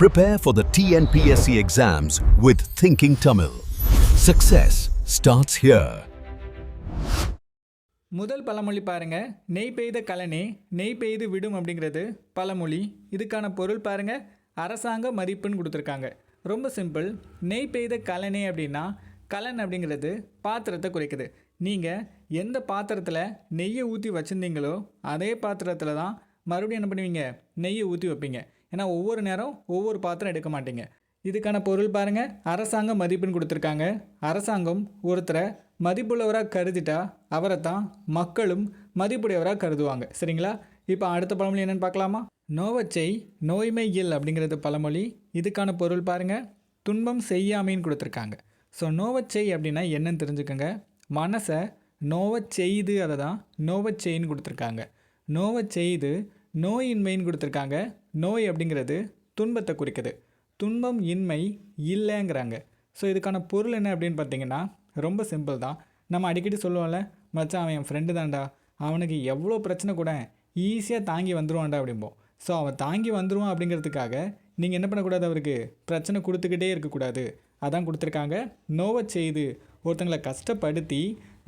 Prepare for the TNPSC exams with Thinking Tamil. Success starts here. முதல் பழமொழி பாருங்க. நெய் பெய்த கலனே நெய் பெய்து விடும் அப்படிங்கிறது பழமொழி. இதுக்கான பொருள் பாருங்க. அரசாங்க மதிப்புன்னு கொடுத்துருக்காங்க. ரொம்ப சிம்பிள். நெய் பெய்த கலனே அப்படின்னா கலன் அப்படிங்கிறது பாத்திரத்தை குறைக்குது. நீங்கள் எந்த பாத்திரத்தில் நெய்யை ஊற்றி வச்சுருந்தீங்களோ அதே பாத்திரத்தில் தான் மறுபடியும் என்ன பண்ணுவீங்க? நெய்யை ஊற்றி வைப்பீங்க. ஏன்னா ஒவ்வொரு நேரம் ஒவ்வொரு பாத்திரம் எடுக்க மாட்டீங்க. இதுக்கான பொருள் பாருங்கள் அரசாங்கம் மதிப்புன்னு கொடுத்துருக்காங்க. அரசாங்கம் ஒருத்தரை மதிப்புள்ளவராக கருதிட்டா அவரை தான் மக்களும் மதிப்புடையவராக கருதுவாங்க. சரிங்களா? இப்போ அடுத்த பழமொழி என்னென்னு பார்க்கலாமா? நோவச்சை நோய்மை இல் அப்படிங்கிறது பழமொழி. இதுக்கான பொருள் பாருங்கள் துன்பம் செய்யாமைன்னு கொடுத்துருக்காங்க. ஸோ நோவச்சை அப்படின்னா என்னன்னு தெரிஞ்சுக்கோங்க. மனசை நோவச் செய்து அதை தான் நோவச் செய்ன்னு கொடுத்துருக்காங்க. நோவச் செய்து நோயின்மைன்னு கொடுத்துருக்காங்க. நோய் அப்படிங்கிறது துன்பத்தை குறிக்குது. துன்பம் இன்மை இல்லைங்கிறாங்க. ஸோ இதுக்கான பொருள் என்ன அப்படின்னு பார்த்தீங்கன்னா ரொம்ப சிம்பிள் தான். நம்ம அடிக்கடி சொல்லுவோம்ல மச்சான் அவன் என் ஃப்ரெண்டு தான்டா. அவனுக்கு எவ்வளோ பிரச்சனை கூட ஈஸியாக தாங்கி வந்துருவான்டா அப்படிம்போம். ஸோ அவன் தாங்கி வந்துருவான் அப்படிங்கிறதுக்காக நீங்கள் என்ன பண்ணக்கூடாது அவருக்கு? பிரச்சனை கொடுத்துக்கிட்டே இருக்கக்கூடாது. அதான் கொடுத்துருக்காங்க. நோவை செய்து ஒருத்தங்களை கஷ்டப்படுத்தி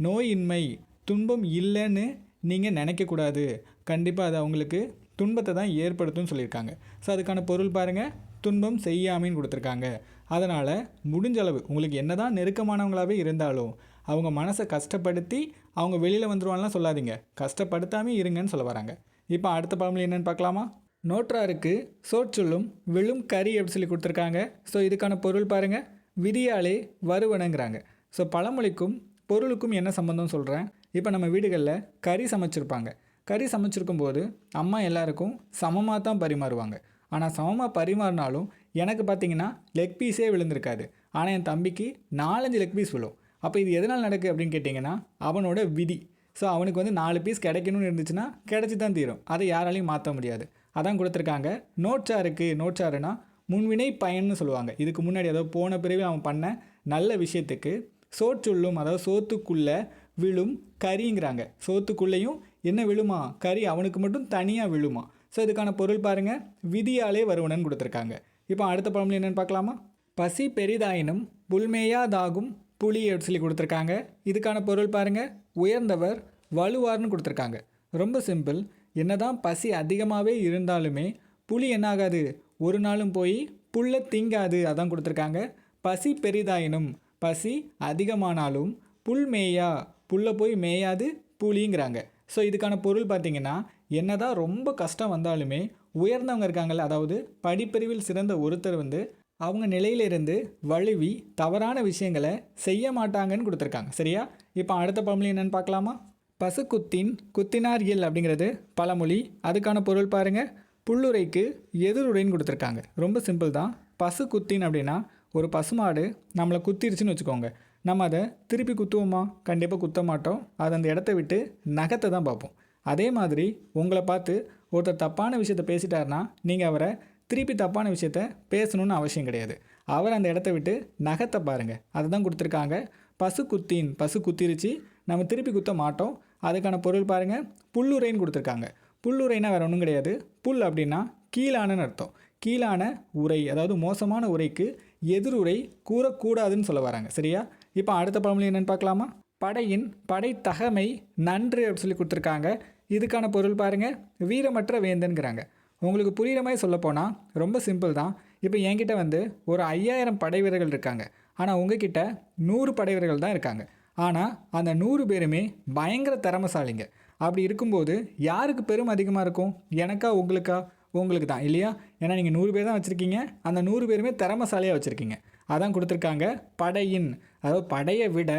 நோயின்மை துன்பம் இல்லைன்னு நீங்கள் நினைக்கக்கூடாது. கண்டிப்பாக அது அவங்களுக்கு துன்பத்தை தான் ஏற்படுத்தும்னு சொல்லியிருக்காங்க. ஸோ அதுக்கான பொருள் பாருங்கள் துன்பம் செய்யாமின்னு கொடுத்துருக்காங்க. அதனால் முடிஞ்ச அளவு உங்களுக்கு என்ன தான் நெருக்கமானவங்களாகவே இருந்தாலும் அவங்க மனசை கஷ்டப்படுத்தி அவங்க வெளியில் வந்துடுவான்லாம் சொல்லாதீங்க. கஷ்டப்படுத்தாமே இருங்கன்னு சொல்ல வராங்க. இப்போ அடுத்த பழமொழி என்னென்னு பார்க்கலாமா? நோற்றாருக்கு சோற்சொல்லும் விழும் கறி அப்படின்னு சொல்லி கொடுத்துருக்காங்க. ஸோ இதுக்கான பொருள் பாருங்கள் விதியாலே வருவனங்கிறாங்க. ஸோ பழமொழிக்கும் பொருளுக்கும் என்ன சம்மந்தம் சொல்கிறேன் இப்போ நம்ம வீடுகளில் கறி சமைச்சிருப்பாங்க. கறி சமைச்சிருக்கும் போது அம்மா எல்லாருக்கும் சமமாக தான் பரிமாறுவாங்க. ஆனால் சமமாக பரிமாறினாலும் எனக்கு பார்த்தீங்கன்னா லெக் பீஸே விழுந்திருக்காது. ஆனால் என் தம்பிக்கு நாலஞ்சு லெக் பீஸ் விழும். அப்போ இது எதனால் நடக்கு அப்படின்னு கேட்டிங்கன்னா அவனோட விதி. ஸோ அவனுக்கு வந்து நாலு பீஸ் கிடைக்கணும்னு இருந்துச்சுன்னா கிடைச்சி தான் தீரும். அதை யாராலையும் மாற்ற முடியாது. அதான் கொடுத்துருக்காங்க. நோட்சாருக்கு நோட்சாருனா முன்வினை பயன்னு சொல்லுவாங்க. இதுக்கு முன்னாடி ஏதோ போன பிறகு அவன் பண்ண நல்ல விஷயத்துக்கு சோற்றுள்ளும் அதாவது சோத்துக்குள்ளே விழும் கறிங்கிறாங்க சோத்துக்குள்ளேயும் என்ன விழுமா? கறி அவனுக்கு மட்டும் தனியாக விழுமா? ஸோ இதுக்கான பொருள் பாருங்கள் விதியாலே வருவனன்னு கொடுத்துருக்காங்க. இப்போ அடுத்த பழமொழி என்னென்னு பார்க்கலாமா? பசி பெரிதாயினும் புல்மேயாதாகும் புலி சொல்லி கொடுத்துருக்காங்க. இதுக்கான பொருள் பாருங்கள் உயர்ந்தவர் வலுவார்னு கொடுத்துருக்காங்க. ரொம்ப சிம்பிள். என்னதான் பசி அதிகமாகவே இருந்தாலுமே புலி என்னாகாது? ஒரு நாளும் போய் புல்லை திங்காது. அதான் கொடுத்துருக்காங்க. பசி பெரிதாயினும் பசி அதிகமானாலும் புல் மேயா புல்லை போய் மேயாது புலிங்கிறாங்க. ஸோ இதுக்கான பொருள் பார்த்தீங்கன்னா என்னதான் ரொம்ப கஷ்டம் வந்தாலுமே உயர்ந்தவங்க இருக்காங்கல்ல அதாவது படிப்பறிவில் சிறந்த ஒருத்தர் வந்து அவங்க நிலையிலிருந்து வழுவி தவறான விஷயங்களை செய்ய மாட்டாங்கன்னு கொடுத்துருக்காங்க. சரியா? இப்போ அடுத்த பழமொழி என்னென்னு பார்க்கலாமா? பசுக்குத்தின் குத்தினார் இயல் அப்படிங்கிறது பழமொழி. அதுக்கான பொருள் பாருங்கள் புல்லுரைக்கு எதிருரைன்னு கொடுத்துருக்காங்க. ரொம்ப சிம்பிள் தான். பசு குத்தின் அப்படின்னா ஒரு பசுமாடு நம்மளை குத்திருச்சுன்னு வச்சுக்கோங்க. நம்ம அதை திருப்பி குத்துவோமா? கண்டிப்பாக குத்த மாட்டோம். அது அந்த இடத்த விட்டு நகத்தை தான் பார்ப்போம். அதே மாதிரி உங்களை பார்த்து ஒருத்தர் தப்பான விஷயத்த பேசிட்டாருன்னா நீங்கள் அவரை திருப்பி தப்பான விஷயத்த பேசணும்னு அவசியம் கிடையாது. அவர் அந்த இடத்த விட்டு நகத்தை பாருங்கள் அதை தான் கொடுத்துருக்காங்க. பசு குத்தின் பசு குத்திருச்சு நம்ம திருப்பி குத்த மாட்டோம். அதுக்கான பொருள் பாருங்கள் புல்லுரைன்னு கொடுத்துருக்காங்க. புல்லுரைனா வேறு ஒன்றும் கிடையாது. புல் அப்படின்னா கீழானன்னு அர்த்தம். கீழான உரை அதாவது மோசமான உரைக்கு எதிருரை கூறக்கூடாதுன்னு சொல்ல வராங்க. சரியா? இப்போ அடுத்த பழமொழி என்னென்னு பார்க்கலாமா? படையின் படை தகமை நன்று அப்படின்னு சொல்லி கொடுத்துருக்காங்க. இதுக்கான பொருள் பாருங்கள் வீரமற்ற வேந்தன்கிறாங்க. உங்களுக்கு புரிகிற மாதிரி சொல்லப்போனால் ரொம்ப சிம்பிள் தான். இப்போ என்கிட்ட வந்து ஒரு ஐயாயிரம் படை வீரர்கள் இருக்காங்க. ஆனால் உங்ககிட்ட நூறு படை வீரர்கள் தான் இருக்காங்க. ஆனால் அந்த நூறு பேருமே பயங்கர திறமசாலிங்க. அப்படி இருக்கும்போது யாருக்கு பெரும் அதிகமாக இருக்கும்? எனக்கா உங்களுக்கா? உங்களுக்கு தான் இல்லையா? ஏன்னா நீங்கள் நூறு பேர் தான் வச்சுருக்கீங்க. அந்த நூறு பேருமே திறமசாலியாக வச்சுருக்கீங்க. அதான் கொடுத்துருக்காங்க படையின் அதாவது படையை விட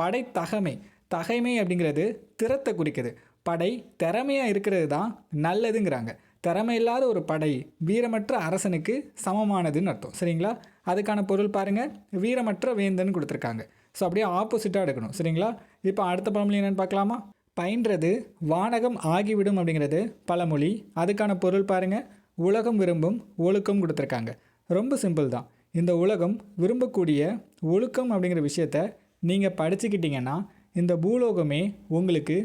படை தகமை தகைமை அப்படிங்கிறது திறத்தை குறிக்குது. படை திறமையாக இருக்கிறது தான் நல்லதுங்கிறாங்க. திறமை இல்லாத ஒரு படை வீரமற்ற அரசனுக்கு சமமானதுன்னு அர்த்தம் சரிங்களா? அதுக்கான பொருள் பாருங்கள் வீரமற்ற வேந்தன் கொடுத்துருக்காங்க. ஸோ அப்படியே ஆப்போசிட்டாக எடுக்கணும் சரிங்களா? இப்போ அடுத்த பழமொழி என்னென்னு பார்க்கலாமா? பயின்றது வானகம் ஆகிவிடும் அப்படிங்கிறது பழமொழி. அதுக்கான பொருள் பாருங்கள் உலகம் விரும்பும் ஒழுக்கம் கொடுத்துருக்காங்க. ரொம்ப சிம்பிள் தான். இந்த உலகம் விரும்பக்கூடிய ஒழுக்கம் அப்படிங்கிற விஷயத்த நீங்கள் படிச்சுக்கிட்டிங்கன்னா இந்த பூலோகமே உங்களுக்கு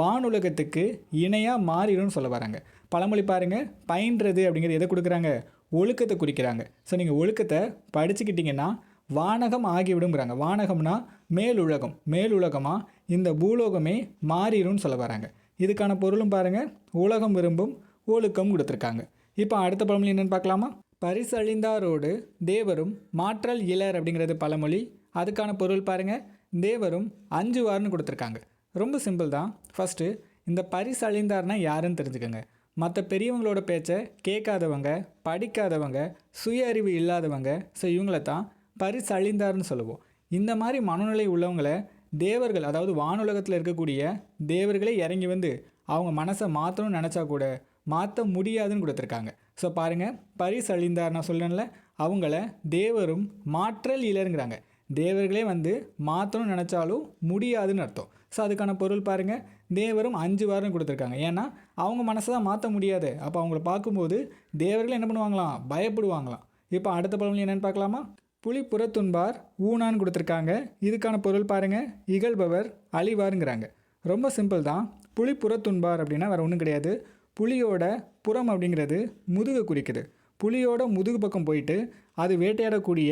வானுலகத்துக்கு இணையாக மாறிடும்னு சொல்ல வராங்க. பழமொழி பாருங்கள் பயின்றது அப்படிங்கிறது எதை கொடுக்குறாங்க? ஒழுக்கத்தை குறிக்கிறாங்க. ஸோ நீங்கள் ஒழுக்கத்தை படிச்சுக்கிட்டிங்கன்னா வானகம் ஆகிவிடுங்கிறாங்க வானகம்னா மேலுலகம். மேலுலகமாக இந்த பூலோகமே மாறிடும்னு சொல்ல வராங்க. இதுக்கான பொருளும் பாருங்கள் உலகம் விரும்பும் ஒழுக்கம் கொடுத்துருக்காங்க. இப்போ அடுத்த பழமொழி என்னென்னு பார்க்கலாமா? பரிசழிந்தாரோடு தேவரும் மாற்றல் இலர் அப்படிங்கிறது பழமொழி. அதுக்கான பொருள் பாருங்கள் தேவரும் அஞ்சுவார்னு கொடுத்துருக்காங்க. ரொம்ப சிம்பிள் தான். ஃபஸ்ட்டு இந்த பரிசழிந்தார்னா யாருன்னு தெரிஞ்சுக்கோங்க. மற்ற பெரியவங்களோட பேச்சை கேட்காதவங்க படிக்காதவங்க சுய அறிவு இல்லாதவங்க ஸோ இவங்கள தான் பரிசழிந்தார்னு சொல்லுவோம். இந்த மாதிரி மனநிலை உள்ளவங்களை தேவர்கள் அதாவது வானுலகத்தில் இருக்கக்கூடிய தேவர்களே இறங்கி வந்து அவங்க மனசை மாற்றணும்னு நினச்சா கூட மாற்ற முடியாதுன்னு கொடுத்துருக்காங்க ஸோ பாருங்கள் பரிசழிந்தார் நான் சொல்லேன்ல அவங்கள தேவரும் மாற்றல் இலருங்கிறாங்க தேவர்களே வந்து மாற்றணும்னு நினச்சாலும் முடியாதுன்னு அர்த்தம். ஸோ அதுக்கான பொருள் பாருங்கள் தேவரும் அஞ்சு வாரம் கொடுத்துருக்காங்க. ஏன்னா அவங்க மனசை தான் மாற்ற முடியாது. அப்போ அவங்கள பார்க்கும்போது தேவர்கள் என்ன பண்ணுவாங்களாம்? பயப்படுவாங்களாம். இப்போ அடுத்த பழமொழி என்னென்னு பார்க்கலாமா? புலி புறத்துன்பார் ஊனான்னு கொடுத்துருக்காங்க. இதுக்கான பொருள் பாருங்கள் இகழ்பவர் அழிவாருங்கிறாங்க. ரொம்ப சிம்பிள் தான். புலி புறத்துன்பார் அப்படின்னா வேறு ஒன்றும் கிடையாது. புலியோட புறம் அப்படிங்கிறது முதுகு குறிக்குது. புலியோட முதுகு பக்கம் போயிட்டு அது வேட்டையாடக்கூடிய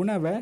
உணவை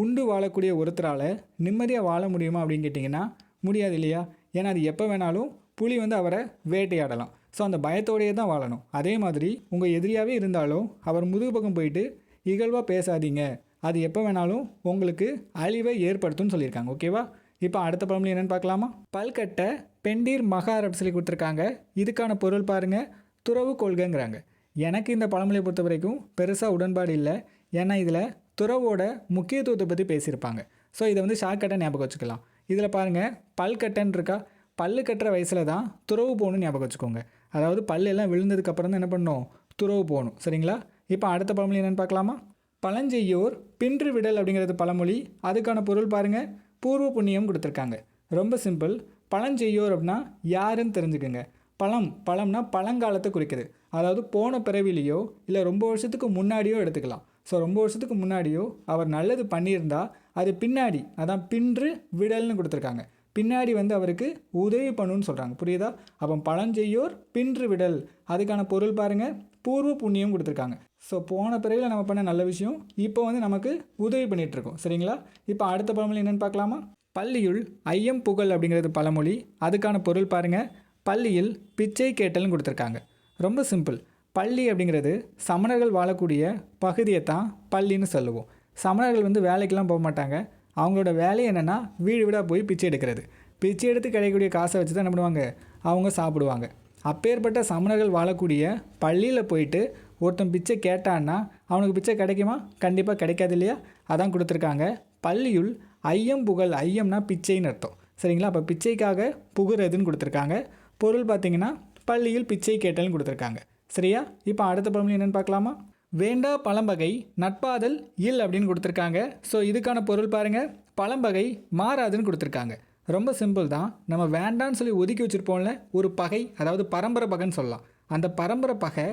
உண்டு வாழக்கூடிய ஒருத்தரால் நிம்மதியாக வாழ முடியுமா அப்படின்னு கேட்டிங்கன்னா முடியாது இல்லையா? ஏன்னா அது எப்போ வேணாலும் புலி வந்து அவரை வேட்டையாடலாம். ஸோ அந்த பயத்தோடையே தான் வாழணும். அதே மாதிரி உங்கள் எதிரியாகவே இருந்தாலும் அவர் முதுகு பக்கம் போயிட்டு இகழ்வாக பேசாதீங்க. அது எப்போ வேணாலும் உங்களுக்கு அழிவை ஏற்படுத்தும்னு சொல்லியிருக்காங்க ஓகேவா? இப்போ அடுத்த பழமொழி என்னென்னு பார்க்கலாமா? பல்கட்டை பெண்டீர் மகார் அப்படின்னு சொல்லி கொடுத்துருக்காங்க. இதுக்கான பொருள் பாருங்கள் துறவு கொள்கைங்கிறாங்க. எனக்கு இந்த பழமொழியை பொறுத்த வரைக்கும் பெருசாக உடன்பாடு இல்லை. ஏன்னா இதில் துறவோட முக்கியத்துவத்தை பற்றி பேசியிருப்பாங்க. ஸோ இதை வந்து ஷார்ட்கட்டாக ஞாபகம் வச்சுக்கலாம். இதில் பாருங்கள் பல்கட்டைன்னு இருக்கா? பல்லு கட்டுற வயசில் தான் துறவு போகணும்னு ஞாபகம் வச்சுக்கோங்க. அதாவது பல்லு எல்லாம் விழுந்ததுக்கப்புறம் தான் என்ன பண்ணணும் துறவு போகணும். சரிங்களா? இப்போ அடுத்த பழமொழி என்னென்னு பார்க்கலாமா? பழஞ்செய்யோர் பின்று விடல் அப்படிங்கிறது பழமொழி. அதுக்கான பொருள் பாருங்கள் பூர்வ புண்ணியம் கொடுத்துருக்காங்க. ரொம்ப சிம்பிள். பழஞ்செய்யோர் அப்படின்னா யாருன்னு தெரிஞ்சுக்கோங்க. பழம் பழம்னா பழங்காலத்தை குறிக்குது. அதாவது போன பிறவிலேயோ இல்லை ரொம்ப வருஷத்துக்கு முன்னாடியோ எடுத்துக்கலாம். ஸோ ரொம்ப வருஷத்துக்கு முன்னாடியோ அவர் நல்லது பண்ணியிருந்தால் அது பின்னாடி அதான் பின்று விடல்னு கொடுத்துருக்காங்க. பின்னாடி வந்து அவருக்கு உதவி பண்ணுன்னு சொல்கிறாங்க புரியுதா? அப்போ பழஞ்செய்யோர் பின்று விடல். அதுக்கான பொருள் பாருங்கள் பூர்வ புண்ணியம் கொடுத்துருக்காங்க. ஸோ போன பிறகு நம்ம பண்ண நல்ல விஷயம் இப்போ வந்து நமக்கு உதவி பண்ணிகிட்ருக்கோம் சரிங்களா? இப்போ அடுத்த பழமொழி என்னென்னு பார்க்கலாமா? பள்ளியுள் ஐயம் புகழ் அப்படிங்கிறது பழமொழி. அதுக்கான பொருள் பாருங்கள் பள்ளியில் பிச்சை கேட்டல்னு கொடுத்துருக்காங்க. ரொம்ப சிம்பிள். பள்ளி அப்படிங்கிறது சமணர்கள் வாழக்கூடிய பகுதியை தான் பள்ளின்னு சொல்லுவோம். சமணர்கள் வந்து வேலைக்கெல்லாம் போக மாட்டாங்க. அவங்களோட வேலை என்னென்னா வீடு வீடாக போய் பிச்சை எடுக்கிறது. பிச்சை எடுத்து கிடைக்கக்கூடிய காசை வச்சு தான் என்ன பண்ணுவாங்க? அவங்க சாப்பிடுவாங்க. அப்பேற்பட்ட சமணர்கள் வாழக்கூடிய பள்ளியில் போயிட்டு ஒருத்தன் பிச்சை கேட்டான்னா அவனுக்கு பிச்சை கிடைக்குமா? கண்டிப்பாக கிடைக்காது இல்லையா? அதான் கொடுத்துருக்காங்க. பள்ளியுள் ஐயம் புகழ் ஐயம்னா பிச்சைன்னு அர்த்தம். சரிங்களா? அப்போ பிச்சைக்காக புகுறதுன்னு கொடுத்துருக்காங்க. பொருள் பார்த்தீங்கன்னா பள்ளியில் பிச்சை கேட்டல்னு கொடுத்துருக்காங்க. சரியா? இப்போ அடுத்த பழமொழி என்னென்னு பார்க்கலாமா? வேண்டா பழம்பகை நட்பாதல் இல் அப்படின்னு கொடுத்துருக்காங்க. ஸோ இதுக்கான பொருள் பாருங்கள் பழம்பகை மாறாதுன்னு கொடுத்துருக்காங்க. ரொம்ப சிம்பிள் தான். நம்ம வேண்டான்னு சொல்லி ஒதுக்கி வச்சுருப்போம்ல ஒரு பகை அதாவது பரம்பரை பகைன்னு சொல்லலாம். அந்த பரம்பரை பகை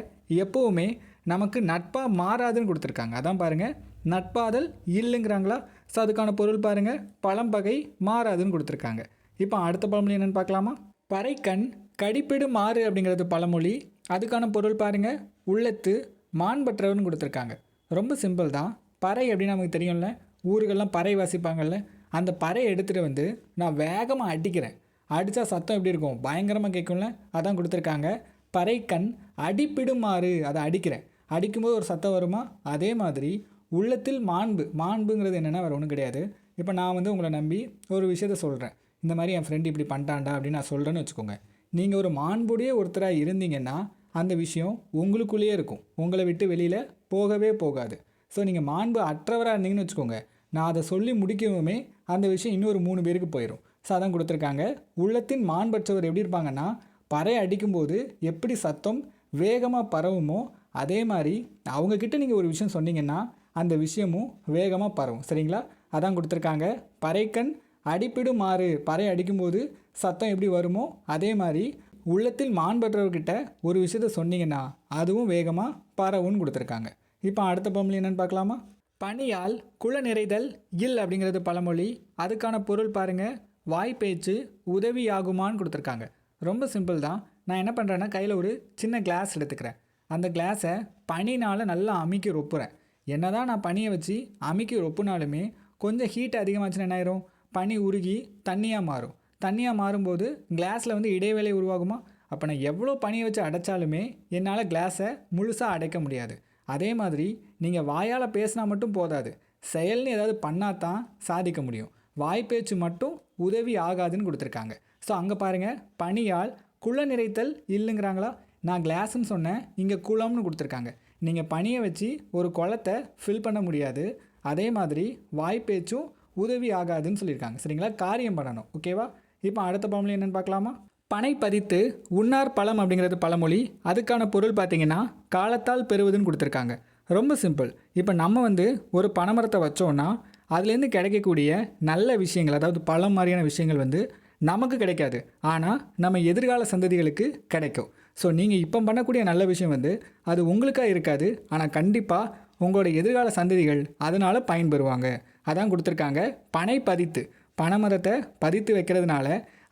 எப்போவுமே நமக்கு நட்பாக மாறாதுன்னு கொடுத்துருக்காங்க. அதான் பாருங்கள் நட்பாதல் இல்லைங்கிறாங்களா? ஸோ அதுக்கான பொருள் பாருங்கள் பழம்பகை மாறாதுன்னு கொடுத்துருக்காங்க. இப்போ அடுத்த பழமொழி என்னென்னு பார்க்கலாமா? பறைக்கண் கடிப்பிடு மாறு அப்படிங்கிறது பழமொழி. அதுக்கான பொருள் பாருங்கள் உள்ளத்து மாண்பற்றவர்னு கொடுத்துருக்காங்க. ரொம்ப சிம்பிள் தான். பறை அப்படின்னு நமக்கு தெரியும்ல? ஊருகள்லாம் பறை வாசிப்பாங்கல்ல? அந்த பறையை எடுத்துகிட்டு வந்து நான் வேகமாக அடிக்கிறேன். அடித்தா சத்தம் எப்படி இருக்கும்? பயங்கரமாக கேட்கும்ல அதான் கொடுத்துருக்காங்க. பறை கண் அடிப்பிடுமாறு அதை அடிக்கிறேன். அடிக்கும்போது ஒரு சத்தம் வருமா? அதே மாதிரி உள்ளத்தில் மாண்பு. மாண்புங்கிறது என்னென்னா வேறு ஒன்றும் கிடையாது. இப்போ நான் வந்து உங்களை நம்பி ஒரு விஷயத்த சொல்கிறேன் இந்த மாதிரி என் ஃப்ரெண்டு இப்படி பண்ணிட்டான்டா அப்படின்னு நான் சொல்கிறேன்னு வச்சுக்கோங்க. நீங்கள் ஒரு மாண்புடைய ஒருத்தராக இருந்தீங்கன்னா அந்த விஷயம் உங்களுக்குள்ளேயே இருக்கும். உங்களை விட்டு வெளியில் போகவே போகாது. ஸோ நீங்கள் மாண்பு அற்றவராக இருந்தீங்கன்னு வச்சுக்கோங்க. நான் அதை சொல்லி முடிக்கவுமே அந்த விஷயம் இன்னொரு மூணு பேருக்கு போயிடும் ஸோ அதான் கொடுத்துருக்காங்க. உள்ளத்தின் மாண்பற்றவர் எப்படி இருப்பாங்கன்னா பறை அடிக்கும்போது எப்படி சத்தம் வேகமாக பரவுமோ அதே மாதிரி அவங்கக்கிட்ட நீங்கள் ஒரு விஷயம் சொன்னீங்கன்னா அந்த விஷயமும் வேகமாக பரவும். சரிங்களா? அதான் கொடுத்துருக்காங்க. பறைக்கண் அடிப்பிடுமாறு பறை அடிக்கும்போது சத்தம் எப்படி வருமோ அதே மாதிரி உள்ளத்தில் மாண்பற்றவர்கிட்ட ஒரு விஷயத்த சொன்னீங்கன்னா அதுவும் வேகமாக பரவுன்னு கொடுத்துருக்காங்க. இப்போ அடுத்த பழமொழி என்னென்னு பார்க்கலாமா? பனியால் குள நிறைதல் இல் அப்படிங்கிறது பழமொழி. அதுக்கான பொருள் பாருங்கள் வாய்ப்பேச்சு உதவியாகுமான்னு கொடுத்துருக்காங்க. ரொம்ப சிம்பிள் தான். நான் என்ன பண்ணுறேன்னா கையில் ஒரு சின்ன கிளாஸ் எடுத்துக்கிறேன். அந்த கிளாஸை பனினால் நல்லா அமுக்கி ரொப்புறேன். என்ன தான் நான் பனியை வச்சு அமுக்கி ரொப்புனாலுமே கொஞ்சம் ஹீட் அதிகமாச்சுன்னா என்ன ஆயிரும்? பனி உருகி தண்ணியாக மாறும். தண்ணியாக மாறும்போது கிளாஸில் வந்து இடைவேளை உருவாகுமா? அப்போ நான் எவ்வளோ பனியை வச்சு அடைச்சாலுமே என்னால் கிளாஸை முழுசாக அடைக்க முடியாது. அதே மாதிரி நீங்கள் வாயால் பேசினா மட்டும் போதாது. செயல்னு ஏதாவது பண்ணால் தான் சாதிக்க முடியும். வாய்ப்பேச்சு மட்டும் உதவி ஆகாதுன்னு கொடுத்துருக்காங்க. ஸோ அங்கே பாருங்கள் பனியால் குள நிறைத்தல் இல்லைங்கிறாங்களா? நான் கிளாஸ்ன்னு சொன்னேன். இங்கே குளம்னு கொடுத்துருக்காங்க. நீங்கள் பனியை வச்சு ஒரு குளத்தை ஃபில் பண்ண முடியாது. அதே மாதிரி வாய்ப்பேச்சும் உதவி ஆகாதுன்னு சொல்லியிருக்காங்க. சரிங்களா? காரியம் பண்ணணும். ஓகேவா? இப்போ அடுத்த பழமொழி என்னென்னு பார்க்கலாமா? பனை பதித்து உண்ணார் பழம் அப்படிங்கிறது பழமொழி. அதுக்கான பொருள் பார்த்தீங்கன்னா காலத்தால் பெறுவதுன்னு கொடுத்துருக்காங்க. ரொம்ப சிம்பிள். இப்போ நம்ம வந்து ஒரு பனைமரத்தை வச்சோன்னா அதுலேருந்து கிடைக்கக்கூடிய நல்ல விஷயங்கள் அதாவது பழம் மாதிரியான விஷயங்கள் வந்து நமக்கு கிடைக்காது. ஆனால் நம்ம எதிர்கால சந்ததிகளுக்கு கிடைக்கும். ஸோ நீங்கள் இப்போ பண்ணக்கூடிய நல்ல விஷயம் வந்து அது உங்களுக்காக இருக்காது. ஆனால் கண்டிப்பாக உங்களோட எதிர்கால சந்ததிகள் அதனால் பயன்பெறுவாங்க. அதான் கொடுத்துருக்காங்க பனை பதித்து. பனைமரத்தை பதித்து வைக்கிறதுனால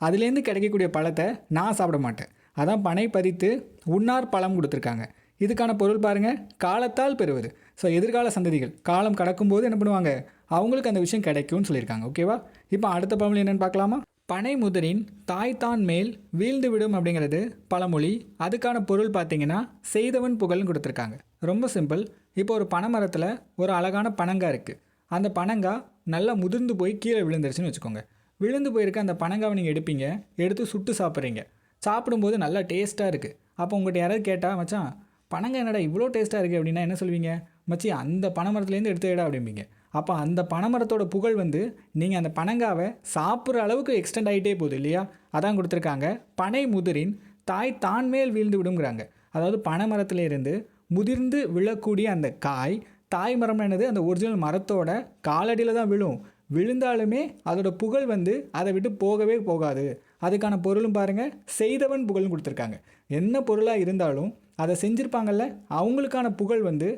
அதுலேருந்து கிடைக்கக்கூடிய பழத்தை நான் சாப்பிட மாட்டேன். அதான் பனை பதித்து உண்ணார் பழம் கொடுத்துருக்காங்க. இதுக்கான பொருள் பாருங்கள் காலத்தால் பெறுவது. ஸோ எதிர்கால சந்ததிகள் காலம் கடக்கும்போது என்ன பண்ணுவாங்க? அவங்களுக்கு அந்த விஷயம் கிடைக்கும்னு சொல்லியிருக்காங்க. ஓகேவா இப்போ அடுத்த பழமொழி என்னென்னு பார்க்கலாமா? பனை முதலின் தாய் தான் மேல் வீழ்ந்து விடும் அப்படிங்கிறது பழமொழி. அதுக்கான பொருள் பார்த்தீங்கன்னா செய்தவன் புகழ்னு கொடுத்துருக்காங்க. ரொம்ப சிம்பிள். இப்போ ஒரு பனைமரத்தில் ஒரு அழகான பனங்காய் இருக்குது அந்த பனங்காய் நல்லா முதிர்ந்து போய் கீழே விழுந்துருச்சுன்னு வச்சுக்கோங்க. விழுந்து போயிருக்க அந்த பனங்காவை நீங்கள் எடுப்பீங்க எடுத்து சுட்டு சாப்பிட்றீங்க. சாப்பிடும்போது நல்லா டேஸ்ட்டாக இருக்குது அப்போ உங்கள்கிட்ட யாராவது கேட்டால் மச்சான் பனங்காய் என்னடா இவ்வளோ டேஸ்ட்டாக இருக்குது அப்படின்னா என்ன சொல்வீங்க? மச்சி அந்த பனைமரத்துலேருந்து எடுத்துடா அப்படிம்பீங்க. அப்போ அந்த பனைமரத்தோட புகழ் வந்து நீங்கள் அந்த பனங்காவை சாப்பிட்ற அளவுக்கு எக்ஸ்டெண்ட் ஆகிட்டே போகுது இல்லையா? அதான் கொடுத்துருக்காங்க. பனை முதிரின் தாய் தான் மேல் வீழ்ந்து விடுங்கிறாங்க அதாவது பனைமரத்துலேருந்து முதிர்ந்து விழக்கூடிய அந்த காய் தாய் மரம் என்னது? அந்த ஒரிஜினல் மரத்தோட காலடியில் தான் விழும். விழுந்தாலுமே அதோட புகழ் வந்து அதை விட்டு போகவே போகாது. அதுக்கான பொருளும் பாருங்கள் செய்தவன் புகழ்னு கொடுத்துருக்காங்க. என்ன பொருளாக இருந்தாலும் அதை செஞ்சுருப்பாங்கல்ல அவங்களுக்கான புகழ் வந்து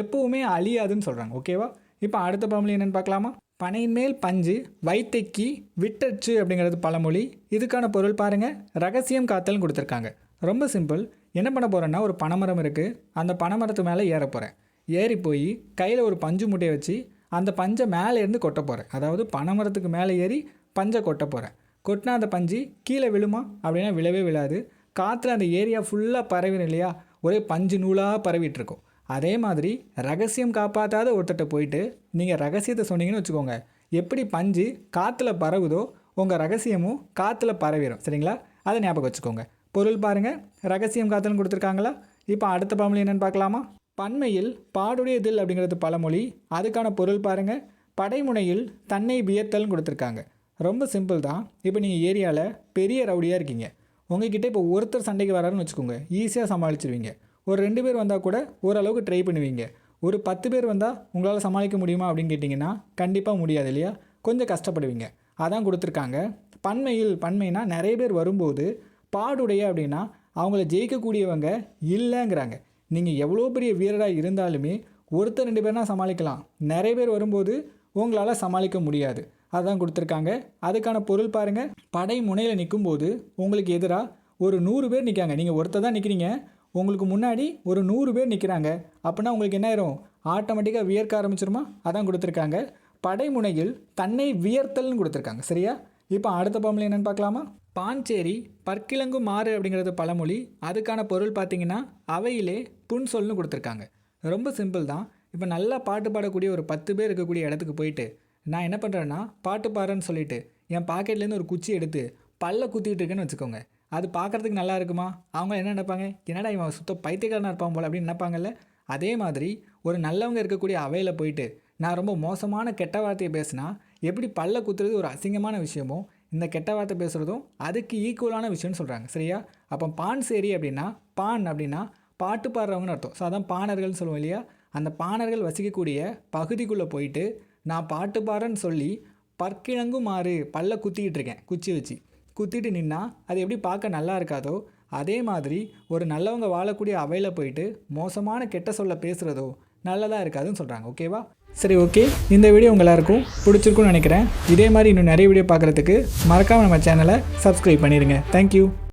எப்போவுமே அழியாதுன்னு சொல்கிறாங்க ஓகேவா இப்போ அடுத்த பழமொழி என்னென்னு பார்க்கலாமா? பனையின் மேல் பஞ்சு வைத்தைக்கி விட்டச்சு அப்படிங்கிறது பழமொழி. இதுக்கான பொருள் பாருங்கள் ரகசியம் காத்தல்னு கொடுத்துருக்காங்க. ரொம்ப சிம்பிள் என்ன பண்ண போகிறேன்னா ஒரு பனைமரம் இருக்குது அந்த பனைமரத்து மேலே ஏற போகிறேன் ஏறி போய் கையில் ஒரு பஞ்சு முட்டையை வச்சு அந்த பஞ்சை மேலே இருந்து கொட்ட போகிறேன் அதாவது பனைமரத்துக்கு மேலே ஏறி பஞ்சை கொட்ட போகிறேன் கொட்டினா அந்த பஞ்சு கீழே விழுமா? அப்படின்னா விழவே விழாது. காற்றுல அந்த ஏரியா ஃபுல்லாக பரவிடும் இல்லையா? ஒரே பஞ்சு நூலாக பரவிட்டுருக்கும் அதே மாதிரி ரகசியம் காப்பாற்றாத ஒருத்தட்ட போயிட்டு நீங்கள் ரகசியத்தை சொன்னீங்கன்னு வச்சுக்கோங்க. எப்படி பஞ்சு காற்றுல பரவுதோ உங்கள் ரகசியமும் காற்றுல பரவிடும் சரிங்களா? அதை ஞாபகம் வச்சுக்கோங்க. பொருள் பாருங்கள் ரகசியம் காற்றுலன்னு கொடுத்துருக்காங்களா? இப்போ அடுத்த பழமொழி என்னென்னு பார்க்கலாமா? பன்மையில் பாடுடையதில் அப்படிங்கிறது பழமொழி அதுக்கான பொருள் பாருங்கள் படைமுனையில் தன்னை வியத்தல்னு கொடுத்துருக்காங்க. ரொம்ப சிம்பிள் தான். இப்போ நீங்கள் ஏரியாவில் பெரிய ரவுடியாக இருக்கீங்க. உங்ககிட்ட இப்போ ஒருத்தர் சண்டைக்கு வராருன்னு வச்சுக்கோங்க. ஈஸியாக சமாளிச்சிருவீங்க. ஒரு ரெண்டு பேர் வந்தால் கூட ஓரளவுக்கு ட்ரை பண்ணுவீங்க. ஒரு பத்து பேர் வந்தால் உங்களால் சமாளிக்க முடியுமா அப்படின்னு கேட்டிங்கன்னா கண்டிப்பாக முடியாது இல்லையா? கொஞ்சம் கஷ்டப்படுவீங்க. அதான் கொடுத்துருக்காங்க. பன்மையில் பன்மைனா நிறைய பேர் வரும்போது பாடுடைய அப்படின்னா அவங்கள ஜெயிக்கக்கூடியவங்க இல்லைங்கிறாங்க. நீங்கள் எவ்வளோ பெரிய வீரராக இருந்தாலுமே ஒருத்தர் ரெண்டு பேர்னா சமாளிக்கலாம். நிறைய பேர் வரும்போது உங்களால் சமாளிக்க முடியாது. அதுதான் கொடுத்துருக்காங்க. அதுக்கான பொருள் பாருங்கள் படை முனையில் நிற்கும்போது உங்களுக்கு எதிராக ஒரு நூறு பேர் நிற்காங்க நீங்கள் ஒருத்தர் தான் நிற்கிறீங்க உங்களுக்கு முன்னாடி ஒரு நூறு பேர் நிற்கிறாங்க அப்படின்னா உங்களுக்கு என்ன ஆயிரும்? ஆட்டோமேட்டிக்காக வியர்க்க ஆரம்பிச்சிருமா? அதான் கொடுத்துருக்காங்க. படைமுனையில் தன்னை வியர்த்தல்னு கொடுத்துருக்காங்க. சரியா? இப்போ அடுத்த பழமொழி என்னென்னு பார்க்கலாமா? பாஞ்சேரி பற்கிழங்கு மாறு அப்படிங்கிறது பழமொழி. அதுக்கான பொருள் பார்த்தீங்கன்னா அவையிலே புன்சொல்னு கொடுத்துருக்காங்க. ரொம்ப சிம்பிள் தான். இப்போ நல்லா பாட்டு பாடக்கூடிய ஒரு பத்து பேர் இருக்கக்கூடிய இடத்துக்கு போயிட்டு நான் என்ன பண்ணுறேன்னா பாட்டு பாடுறேன்னு சொல்லிவிட்டு என் பாக்கெட்லேருந்து ஒரு குச்சி எடுத்து பல்ல குத்திக்கிட்டு இருக்கேன்னு வச்சுக்கோங்க. அது பார்க்குறதுக்கு நல்லா இருக்குமா? அவங்க என்ன நினைப்பாங்க? என்னடா இவன் சுத்த பைத்தியக்காரனாக இருப்பான் போல் அப்படின்னு நினைப்பாங்கல்ல? அதே மாதிரி ஒரு நல்லவங்க இருக்கக்கூடிய அவையில் போயிட்டு நான் ரொம்ப மோசமான கெட்ட வார்த்தையை பேசினா எப்படி பல்ல குத்துறது ஒரு அசிங்கமான விஷயமோ இந்த கெட்ட வார்த்தை பேசுகிறதும் அதுக்கு ஈக்குவலான விஷயம்னு சொல்கிறாங்க சரியா? அப்போ பான் சேரி அப்படின்னா பான் அப்படின்னா பாட்டு பாடுறவங்கன்னு அர்த்தம். ஸோ அதான் பாணர்கள்னு சொல்லுவோம் இல்லையா? அந்த பாணர்கள் வசிக்கக்கூடிய பகுதிக்குள்ளே போயிட்டு நான் பாட்டு பாடுறேன்னு சொல்லி பற்கிழங்கும் மாறு பல்ல குத்திக்கிட்டு இருக்கேன் குச்சி வச்சு. குத்திட்டு நின்னா அது எப்படி பார்க்க நல்லா இருக்காதோ அதே மாதிரி ஒரு நல்லவங்க வாழக்கூடிய அவையில் போயிட்டு மோசமான கெட்ட சொல்ல பேசுகிறதோ நல்லதாக இருக்காதுன்னு சொல்கிறாங்க ஓகேவா சரி ஓகே இந்த வீடியோ உங்கள் எல்லாருக்கும் பிடிச்சிருக்குன்னு நினைக்கிறேன். இதே மாதிரி இன்னும் நிறைய வீடியோ பார்க்குறதுக்கு மறக்காமல் நம்ம சேனலை சப்ஸ்கிரைப் பண்ணிடுங்க தேங்க்யூ